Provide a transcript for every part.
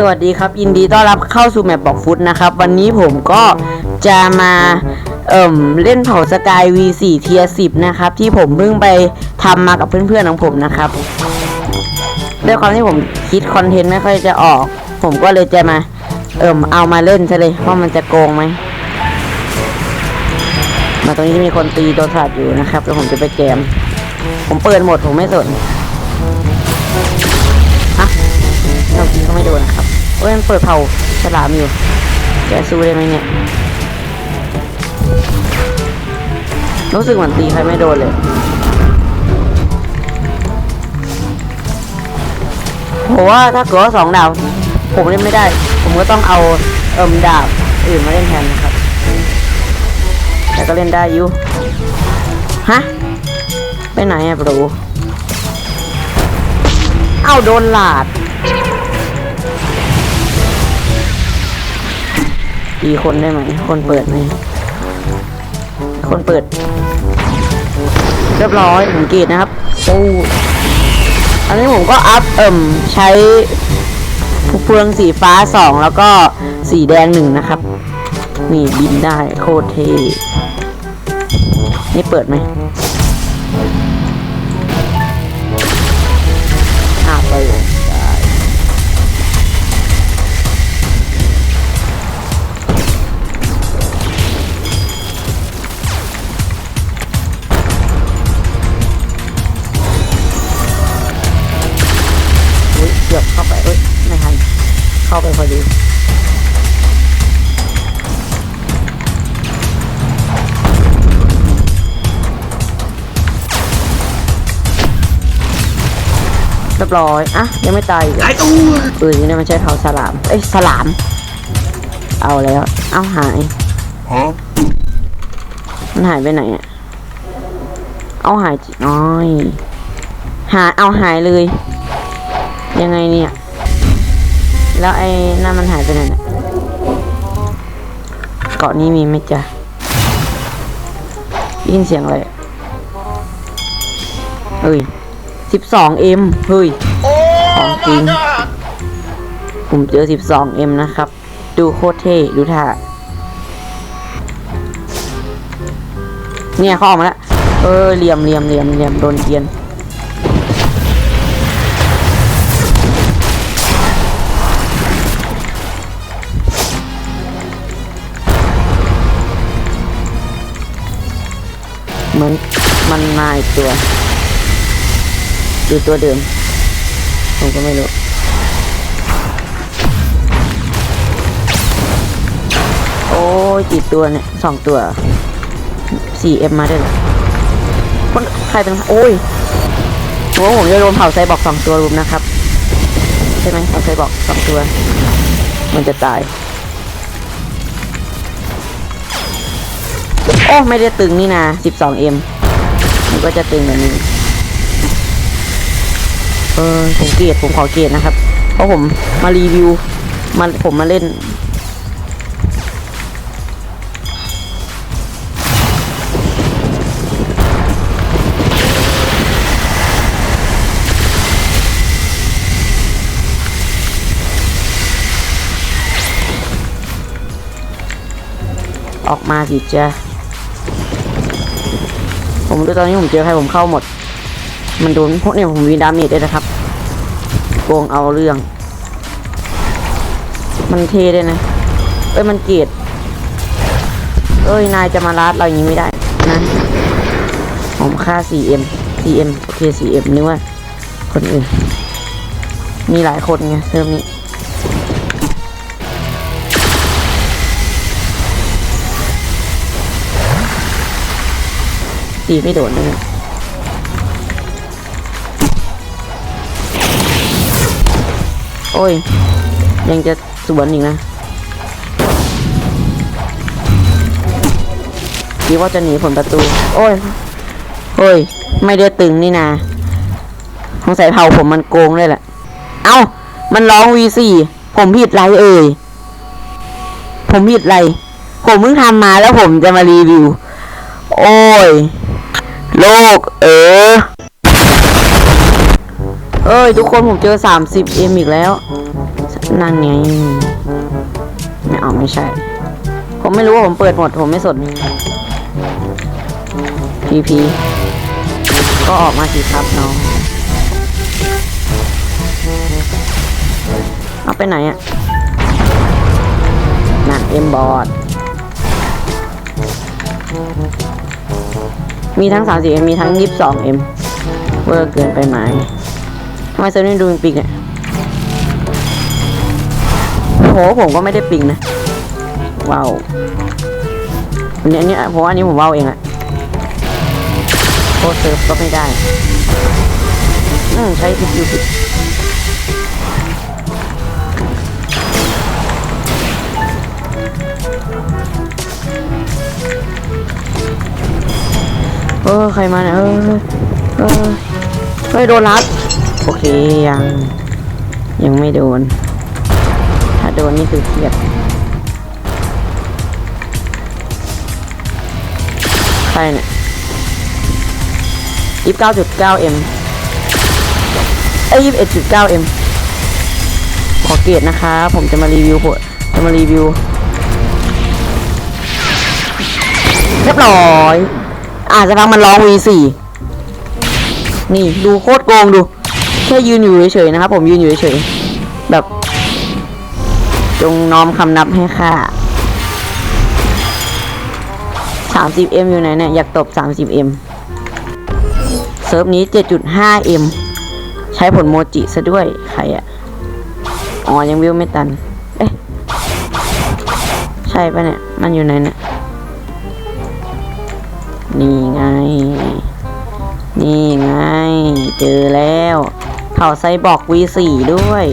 สวัสดีครับ ยินดีต้อนรับเข้าสู่แมปบอกฟุตนะครับ วันนี้ผมก็จะมาเอ่มเล่นเผาสกาย V4 เทีย10นะครับ ที่ผมเพิ่งไปทำมากับเพื่อนๆของผมนะครับด้วยความที่ผมคิดคอนเทนต์ไม่ค่อยจะออก ผมก็เลยจะมาเอ่มเอามาเล่นซะเลยว่ามันจะโกงไหมมาตรงนี้มีคนตีตัวสัตว์อยู่นะครับแล้วผมจะไปแจมผมเปิดหมดผมไม่สน นะครับโอ้ยมันเปิดเผาฉลามอยู่จะสู้ได้ไหมเนี่ย รู้สึกเหมือนตีใครไม่โดนเลยผมว่าถ้าเกิดว่าสองดาว ผมเล่นไม่ได้ ผมก็ต้องเอาเอิมดาบอื่นมาเล่นแทนนะครับ แต่ก็เล่นได้อยู่ฮะไปไหนอะบรูเอาโดนหลาด ตีคนได้ไหม คนเปิดไหม คนเปิด เรียบร้อยผมเกตนะครับโอ้อันนี้ผมก็อัพเอิ่มใช้เฟืองสีฟ้าสองแล้วก็สีแดงหนึ่งนะครับ นี่บินได้โคตรเท่นี่เปิดไหม รียบร้อยอะยังไม่ตายอีกเหรอหายตัวเออนี่มันใช่เท้าสลาม เอ้ยสลาม เอาแล้ว เอาหายฮะมันหายไปไหนอะเอาหายจิน้อยหาเอาหายเลย ยังไงเนี่ย แล้วไอ้นั่นมันหายไปไหนเนี่ยเกาะนี้มีไหมจ๊ะได้ยินเสียงอะไรอะเฮ้ย สิบสองเอ็มเฮ้ยโอ้ของจริง ผมเจอ 12M นะครับ ดูโคตรเท่ ดูท่า เนี่ยเขาออกมาแล้ว เออเหลี่ยมเหลี่ยมเหลี่ยมเหลี่ยมโดนเกียนเหมือนมันมาอีกตัว ดูตัวเดิม ผมก็ไม่รู้โอ้ยกี่ตัวเนี่ยสองตัวสี่เอ็มมาด้เหรอคนใครเป็น โอ้ยผมว่าผมจะโดนเผาไซบอกสองตัวรุมนะครับ ใช่ไหมเผาไซบอกสองตัว มันจะตาย โอ้ ไม่ได้ตึงนี่นาสิบสองเอ็มมันก็จะตึงแบบนี้ เออผมเกลียดผมขอเกลียดนะครับ เพราะผมมารีวิวมันผมมาเล่น ออกมาสิจ้ะผมดูตอนนี้ผมเจอใครผมเข้าหมด มันโดนพวกเนี่ยผมวีดามจด้วยนะครับ โกงเอาเรื่อง มันเทด้วยนะ เอ้ยมันเกลียดเอ้ย นายจะมาลาดเราอย่างนี้ไม่ได้นะ ผมค่า 4M 4M โอเค 4M นึกว่า คนอื่น มีหลายคนไงเทอมนี้ตีไม่โดนเลย โอ้ย ยังจะสวนอีกนะคิดว่าจะหนีผลประตู โอ้ย โอ้ย ไม่ได้ตึงนี่นาสงสัยเผาผมมันโกงเลยแหละ เอ้า มันร้อง V4 ผมผิดไรเอ่ย ผมผิดไร ผมเพิ่งทำมาแล้วผมจะมารีวิว โอ้ย โลกเออ เอ้ย ทุกคนผมเจอ 30M อีกแล้ว นั่นไง ไม่เอาไม่ใช่ ผมไม่รู้ว่าผมเปิดหมด ผมไม่สนพีพีก็ออกมาสิครับน้อง เอาไปไหนอะ่ะนั่นเอ็มบอร์ดมีทั้ง 30M มีทั้ง 22M เวอร์เกินไปไหม ไมเซิร์นี่ดูปิงอะโหผมก็ไม่ได้ปิงนะว้าวอันนี้อันนี้ผมว่าอันนี้ผมว้าวเองอะโคตรเซิร์ฟก็ไม่ได้อืมใช้ผิดอยู่ผิดเออใครมาเนี่ยเออเออเฮ้ยโดนรัด โอเคยัง ยังไม่โดน ถ้าโดนนี่คือเครียดใครเนี่ยยี่สิบเก้าจุดเก้าเอ็มเอ้ยยี่สิบเอ็ดจุดเก้าเอ็มขอเกียรตินะคะ ผมจะมารีวิวผจะมารีวิว เรียบร้อย อาจจะพังมันร้อง V4 นี่ ดูโคตรโกงดู แค่ยืนอยู่เฉยๆนะครับผมยืนอยู่เฉยๆแบบ จงน้อมคำนับให้ค่า 30M อยู่ไหนเนี่ยอยากตบ 30M เซิร์ฟนี้ 7.5M ใช้ผลโมจิซะด้วยใครอะอ๋อ ยังวิวไม่ตัน เอ๊ะ ใช่ปะเนี่ย มันอยู่ไหนเนี่ย นี่ไง นี่ไง เจอแล้ว เผ่าไซบอร์ก V4 ด้วย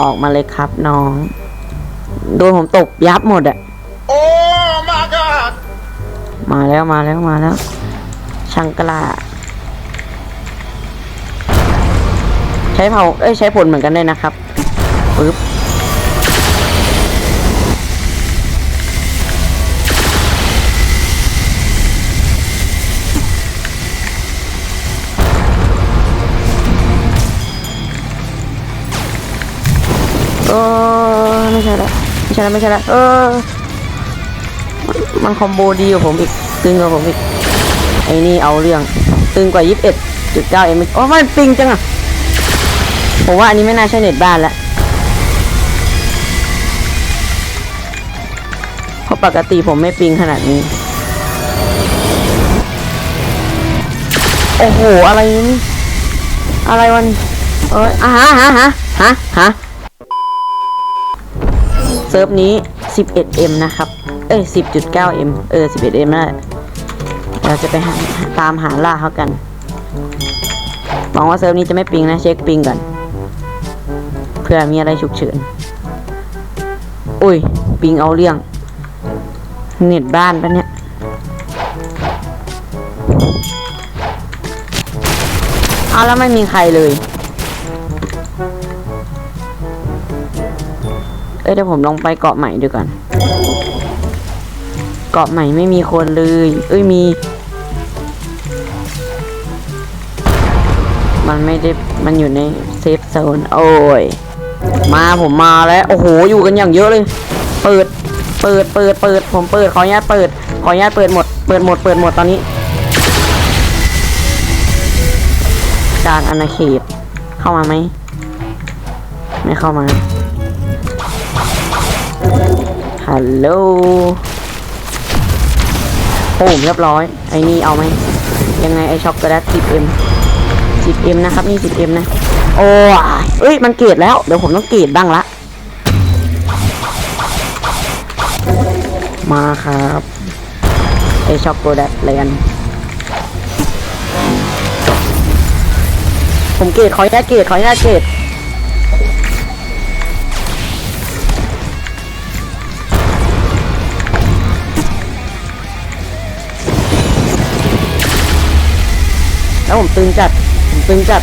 ออกมาเลยครับน้อง โดนผมตกยับหมดอะ Oh my god! มาแล้วมาแล้วมาแล้วชังกลาใช้เผาเอ้ยใช้ผลเหมือนกันได้นะครับปึ๊บ ออไม่ใช่ละไม่ใช่ละไม่ใช่ละเออ มันคอมโบดีกว่าผมอีก ตึงกว่าผมอีก ไอ้นี่เอาเรื่อง ตึงกว่า 21.9เอ็มโอ้มันปิงจังอะผมว่าอันนี้ไม่น่าใช่เน็ตบ้านละเพราะปกติผมไม่ปิงขนาดนี้ โอ้โห อะไรนี่อะไรวันเอ้ยอะฮะฮะฮะฮะ ซิร์ฟนี้ 11M นะครับ เอ้ย 10.9M เออ 11M นั่นแหละเราจะไปาตามหาล่าเขากันหวังว่าเซิร์ฟนี้จะไม่ปิงนะ เช็คปิงก่อน เพื่อมีอะไรฉุกเฉิน อุ้ย ปิงเอาเรื่อง เน็ตบ้านปะเนี่ย เอาแล้วไม่มีใครเลย เอ้ยเดี๋ยวผมลองไปเกาะใหม่ดูก่อน เกาะใหม่ไม่มีคนเลย เอ้ยมี มันไม่ได้ มันอยู่ในเซฟโซน โอ้ย มาผมมาแล้ว โอ้โห อยู่กันอย่างเยอะเลย เปิด เปิด เปิด เปิด ผมเปิด ขออนุญาตเปิด ขออนุญาตเปิดหมด เปิดหมด เปิดหมดตอนนี้ การอาณาเขตเข้ามาไหม ไม่เข้ามา ฮัลโหลโอ้เรียบร้อย ไอ้นี่เอาไหม ยังไงไอช็อกโกแลต 10m 10m นะครับ นี่ 10m นะ โอ้ยเอ้ย มันเกรดแล้ว เดี๋ยวผมต้องเกรดบ้างละ มาครับไอช็อกโกแลตแลนด์ผมเกรดขออนุญาตเกรดขออนุญาตเกรด แล้วผมตึงจัด ผมตึงจัด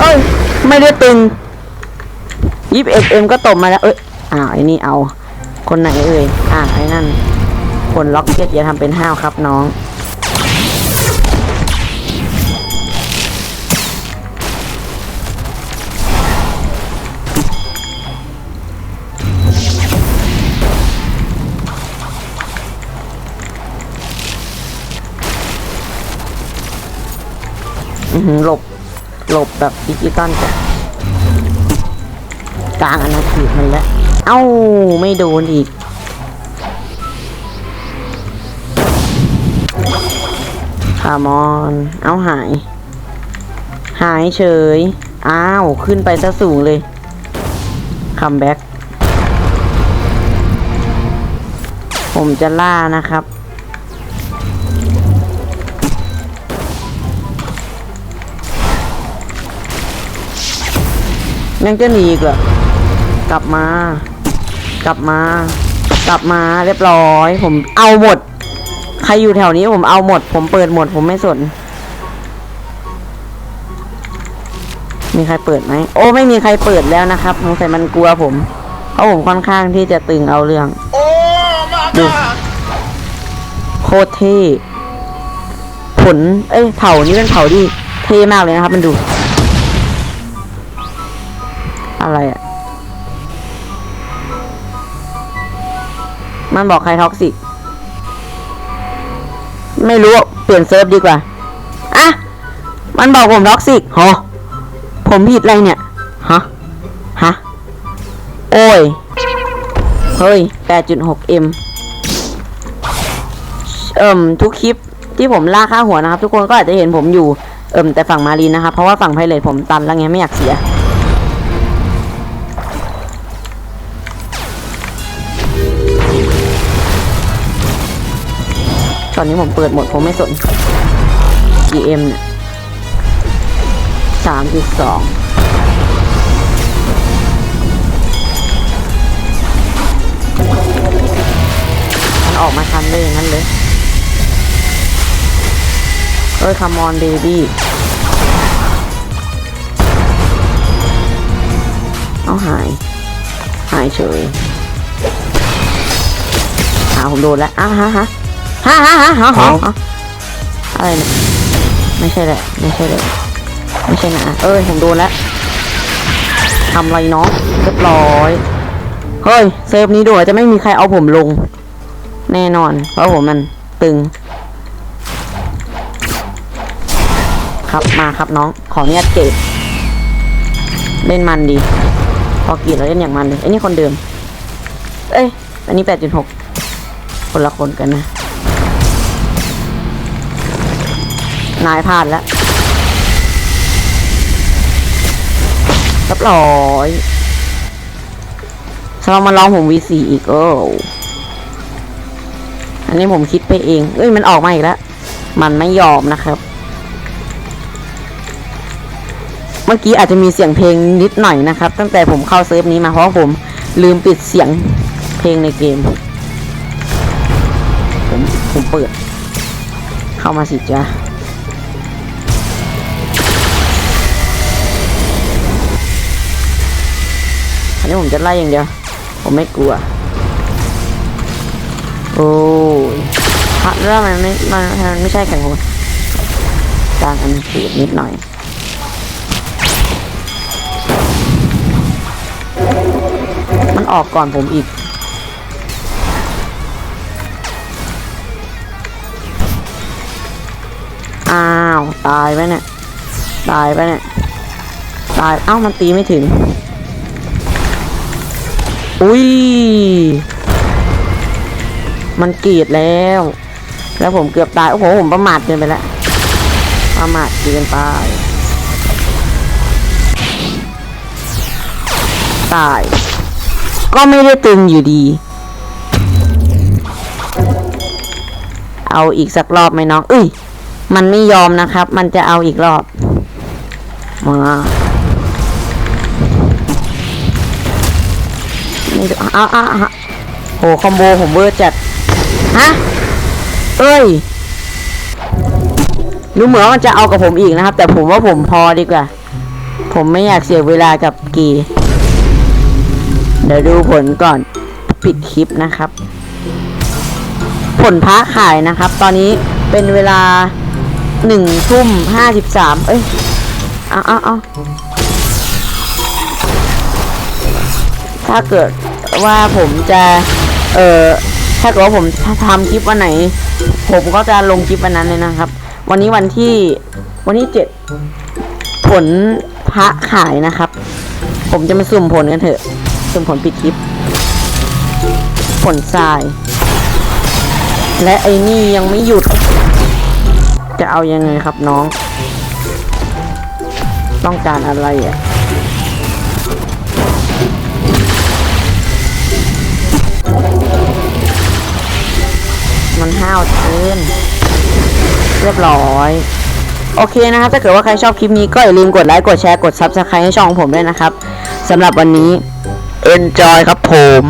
เอ้ย ไม่ได้ตึงยิบเอ็ดเอ็มก็ตบมาแล้ว เอ้ย อ้าวไอ้นี่เอา คนไหนเอ่ย อ่าไอ้นั่น คนล็อกเก็ตอย่าทำเป็นห้าวครับน้อง หลบหลบแบบดิจิตอลจ้ะกลางอนาเขตมันแล้ว เอ้าไม่โดนอีก คามอน เอาหาย หายเฉย อ้าว ขึ้นไปซะสูงเลย คัมแบ็กผมจะล่านะครับ ยังจะหนีอีกเหรอกลับมา กลับมา กลับมาเรียบร้อย ผมเอาหมด ใครอยู่แถวนี้ผมเอาหมด ผมเปิดหมด ผมไม่สน มีใครเปิดไหมโอ้ไม่มีใครเปิดแล้วนะครับสงสัยมันกลัวผม เพราะผมค่อนข้างที่จะตึงเอาเรื่อง Oh my Dude. god! โคตรเท่ผล เอ้ยเผานี่เป็นเผาที่เท่มากเลยนะครับ มันดู อะไรอะ่ะ มันบอกใครท็อกซิก ไม่รู้อะเปลี่ยนเซิร์ฟดีกว่า อะ มันบอกผมท็อกซิกฮะผมผิดอะไรเนี่ย ฮะ ฮะ โอ้ย เฮ้ย 8.6M เอิ่ม ทุกคลิปที่ผมล่าค่าหัวนะครับ ทุกคนก็อาจจะเห็นผมอยู่เอิ่มแต่ฝั่งมารีนนะครับ เพราะว่าฝั่งไพเรตผมตันแล้วไงไม่อยากเสีย อนนี้ผมเปิดหมดผมไม่สน GM เนี่ยสามจุดสองมันออกมาทันเลยอย่างนั้นเลยเอ้ย come on baby เอาหาย หายเฉยหาผมโดนแล้วอ้าฮะฮะ ฮะฮะฮะฮะฮะฮะอะไรเนี่ยไม่ใช่แหละไม่ใช่เลยไม่ใช่นะเอ้ยผมโดนแล้วทำไรเนาะเรียบร้อยเฮ้ยเซฟนี้ด้วยจะไม่มีใครเอาผมลง แน่นอน เพราะผมมันตึง ครับมาครับน้อง ขออนุญาตเก็บเล่นมันดี พอกีดเราเล่นอย่างมันเลยไอ้นี่คนเดิม เอ้ยอันนี้แปดจุดหกคนละคนกันนะ นายพลาดแล้วรียบร้อยสำหรับมาลองผม V4 อีกโอ้อันนี้ผมคิดไปเอง เอ้ย มันออกมาอีกแล้ว มันไม่ยอมนะครับ เมื่อกี้อาจจะมีเสียงเพลงนิดหน่อยนะครับ ตั้งแต่ผมเข้าเซิร์ฟนี้มาเพราะผมลืมปิดเสียงเพลงในเกม เปิด เข้ามาสิจ้าอันนี้ผมจะไล่อย่างเดียว ผมไม่กลัว โอ้ยพระแล้วมันไม่มันมันไม่ใช่แข่งโหดกลางอันขีดนิดหน่อยมันออกก่อนผมอีก ตายไปเนี่ย ตายไปเนี่ย ตาย เอ้า มันตีไม่ถึง อุ้ย มันกรีดแล้ว แล้วผมเกือบตาย โอ้โห ผมประมาทเกินไปแล้ว ประมาทเกินไป ตาย ก็ไม่ได้ตึงอยู่ดี เอาอีกสักรอบไหมน้องเอ้ย มันไม่ยอมนะครับ มันจะเอาอีกรอบมาไม่อ้าอ้าวอ้โหคอมโบผมเวอร์จัด ฮะ เอ้ยรู้เหมือนมันจะเอากับผมอีกนะครับ แต่ผมว่าผมพอดีกว่า ผมไม่อยากเสียเวลากับกี เดี๋ยวดูผลก่อนปิดคลิปนะครับ ผลพ้าขายนะครับ ตอนนี้เป็นเวลา หนึ่งทุ่มห้าสิบสามเอ้ยเอาเอาเอาถ้าเกิดว่าผมจะ เอ่อ ถ้าเกิดว่าผมทำคลิปวันไหน ผมก็จะลงคลิปวันนั้นเลยนะครับ วันนี้วันที่ วันที่เจ็ดผลพระขายนะครับ ผมจะมาสุ่มผลกันเถอะ สุ่มผลปิดคลิป ผลทราย และไอ้นี่ยังไม่หยุด จะเอายังไงครับน้อง ต้องการอะไรอะมันห้าวเกินเรียบร้อย โอเคนะครับ ถ้าเกิดว่าใครชอบคลิปนี้ก็อย่าลืมกดไลค์ กดแชร์ กด Subscribe ให้ช่องผมด้วยนะครับสำหรับวันนี้ Enjoy ครับผม